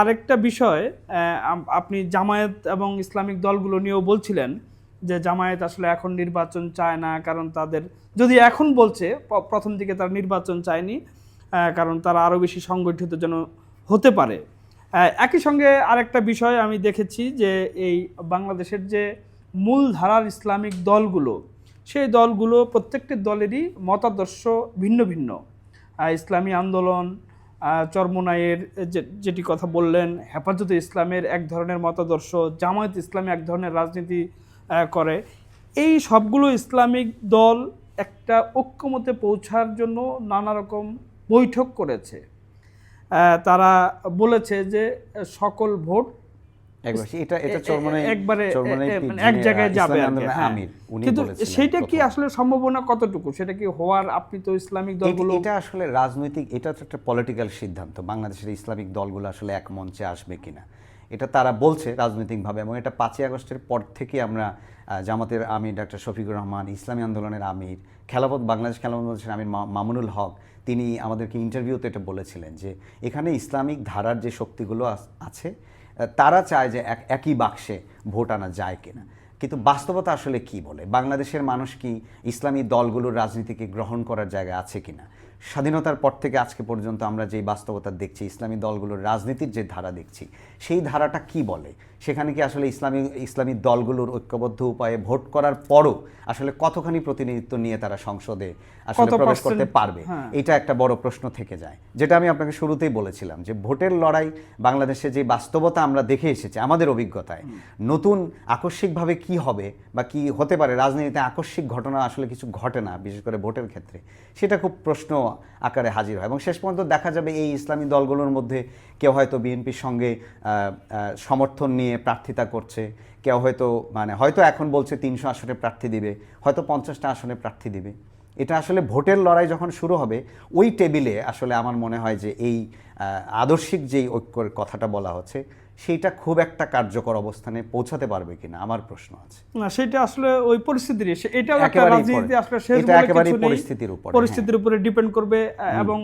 আরেকটা বিষয় আপনি জামায়াত এবং ইসলামিক দলগুলো নিয়েও বলছিলেন যে জামায়াত আসলে এখন নির্বাচন চায় না কারণ তাদের, যদি এখন বলছে প্রথম দিকে তারা নির্বাচন চায়নি কারণ তারা আরও বেশি সংগঠিত যেন হতে পারে। একই সঙ্গে আরেকটা বিষয় আমি দেখেছি যে এই বাংলাদেশের যে মূলধারার ইসলামিক দলগুলো, সেই দলগুলো প্রত্যেকটি দলেরই মতাদর্শ ভিন্ন ভিন্ন। ইসলামী আন্দোলন চরমোনাইয়ের যেটি কথা বললেন, হেফাজতে ইসলামের এক ধরনের মতাদর্শ, জামায়াত ইসলামী এক ধরনের রাজনীতি করে। এই সবগুলো ইসলামিক দল একটা ঐক্যমতে পৌঁছার জন্য নানা রকম বৈঠক করেছে। তারা বলেছে যে সকল ভোট এটা এটা এ- এ- চরমনাই একবারে চরমনাই এ- এ- পীর যিনি, এক জায়গায় যাবে ইসলামী আর কি, আন্দোলনের। আমির কিন্তু বলেছিলেন কি আসলে সম্ভাবনা কতটুকু? সেটা কি হওয়ার আপনি তো ইসলামিক দলগুলো এটা আসলে রাজনৈতিক এটা তো একটা পলিটিক্যাল সিদ্ধান্ত। বাংলাদেশের ইসলামিক দলগুলো আসলে এক মঞ্চে আসবে কিনা। এটা তারা বলছে রাজনৈতিকভাবে এবং এটা পাঁচই আগস্টের পর থেকে আমরা জামাতের আমির ডাক্তার শফিকুর রহমান ইসলামী আন্দোলনের আমির খেলাপথ বাংলাদেশ বাংলাদেশের আমির মামুনুল হক তিনি আমাদেরকে ইন্টারভিউতে এটা বলেছিলেন যে এখানে ইসলামিক ধারার যে শক্তিগুলো আছে তারা চায় যে এক- একই বাক্সে ভোট আনা যায় কিনা। কিন্তু বাস্তবতা আসলে কি বলে? বাংলাদেশের মানুষ কি ইসলামী দলগুলোর রাজনীতিকে গ্রহণ করার জায়গা আছে কিনা? স্বাধীনতার পর থেকে আজকে পর্যন্ত আমরা যেই বাস্তবতা দেখছি ইসলামী দলগুলোর রাজনীতির যে ধারা দেখছি সেই ধারাটা কি বলে? সেখানে কি আসলে ইসলামী ইসলামী দলগুলোর ঐক্যবদ্ধ উপায়ে ভোট করার পরও আসলে কতখানি প্রতিনিধিত্ব নিয়ে তারা সংসদে আসলে প্রবেশ করতে পারবে? হ্যাঁ। এটা একটা বড় প্রশ্ন থেকে যায়। যেটা আমি আপনাকে শুরুতেই বলেছিলাম যে ভোটের লড়াই বাংলাদেশে যে বাস্তবতা আমরা দেখে এসেছি আমাদের অভিজ্ঞতায় নতুন আকস্মিকভাবে কি হবে বা কি হতে পারে? রাজনীতিতে আকস্মিক ঘটনা আসলে কিছু ঘটে না, বিশেষ করে ভোটের ক্ষেত্রে। সেটা খুব প্রশ্ন আকারে হাজির হয় এবং শেষ পর্যন্ত দেখা যাবে এই ইসলামী দলগুলোর মধ্যে কেউ হয়তো বিএনপির সঙ্গে সমর্থন নিয়ে প্রার্থিতা করছে, কেউ হয়তো মানে হয়তো এখন বলছে তিনশো আসনে প্রার্থী দিবে, হয়তো পঞ্চাশটা আসনে প্রার্থী দিবে। এটা আসলে ভোটের লড়াই যখন শুরু হবে ওই টেবিলে আসলে আমার মনে হয় যে এই আদর্শিক যেই ঐক্যর কথাটা বলা হচ্ছে সেইটা খুব একটা কার্যকর অবস্থানে পৌঁছাতে পারবে কিনা আমার প্রশ্ন আছে না সেটা আসলে ওই পরিস্থিতির এটাও একটা রাজনীতি আসলে শেষ এটা নেই। পরিস্থিতির উপরে, হ্যাঁ। পরিস্থিতির উপরে ডিপেন্ড করবে এবং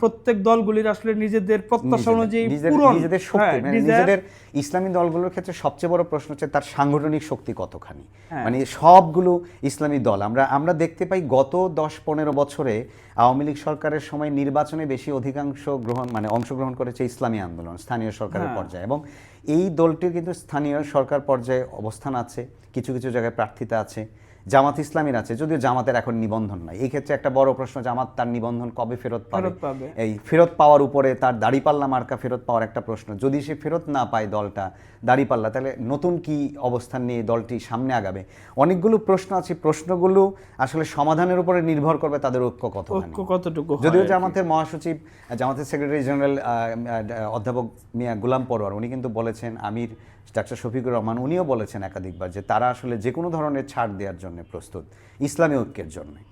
প্রত্যেক দলগুলির আসলে নিজেদের প্রত্যাশা অনুযায়ী পূরণ। নিজেদের শক্তি হ্যাঁ, মানে নিজেদের ইসলামী দলগুলোর ক্ষেত্রে সবচেয়ে বড় প্রশ্ন হচ্ছে তার সাংগঠনিক শক্তি কতখানি? হ্যাঁ। মানে সবগুলো ইসলামী দল। আমরা আমরা দেখতে পাই গত দশ পনেরো বছরে আওয়ামী লীগ সরকারের সময় নির্বাচনে বেশি অধিকাংশ গ্রহণ মানে অংশগ্রহণ করেছে ইসলামী আন্দোলন স্থানীয় সরকারের হ্যাঁ। পর্যায়ে। এবং এই দলটির কিন্তু স্থানীয় সরকার পর্যায়ে অবস্থান আছে কিছু কিছু জায়গায় প্রার্থিতা আছে। জামাত ইসলামীর আছে যদিও জামাতের এখন নিবন্ধন নাই। এই ক্ষেত্রে একটা বড় প্রশ্ন জামাত তার নিবন্ধন কবে ফেরত পাবে। এই ফেরত পাওয়ার উপরে তার দাড়িপাল্লা মার্কা ফেরত পাওয়ার একটা প্রশ্ন। যদি সে ফেরত না পায় দলটা দাড়িপাল্লা তাহলে নতুন কি অবস্থান নিয়ে দলটি সামনে আগাবে? অনেকগুলো প্রশ্ন আছে প্রশ্নগুলো আসলে সমাধানের উপরে নির্ভর করবে তাদের ঐক্য কত ঐক্য কতটুকু যদিও জামাতের মহাসচিব জামাতের সেক্রেটারি জেনারেল অধ্যাপক মিয়া গুলাম পরোয়ার উনি কিন্তু বলেছেন আমির ডাক্তার শফিকুর রহমান উনিও বলেছেন একাধিকবার যে তারা আসলে যে কোনো ধরনের ছাড় দেওয়ার জন্য প্রস্তুত ইসলামী ঐক্যের জন্য।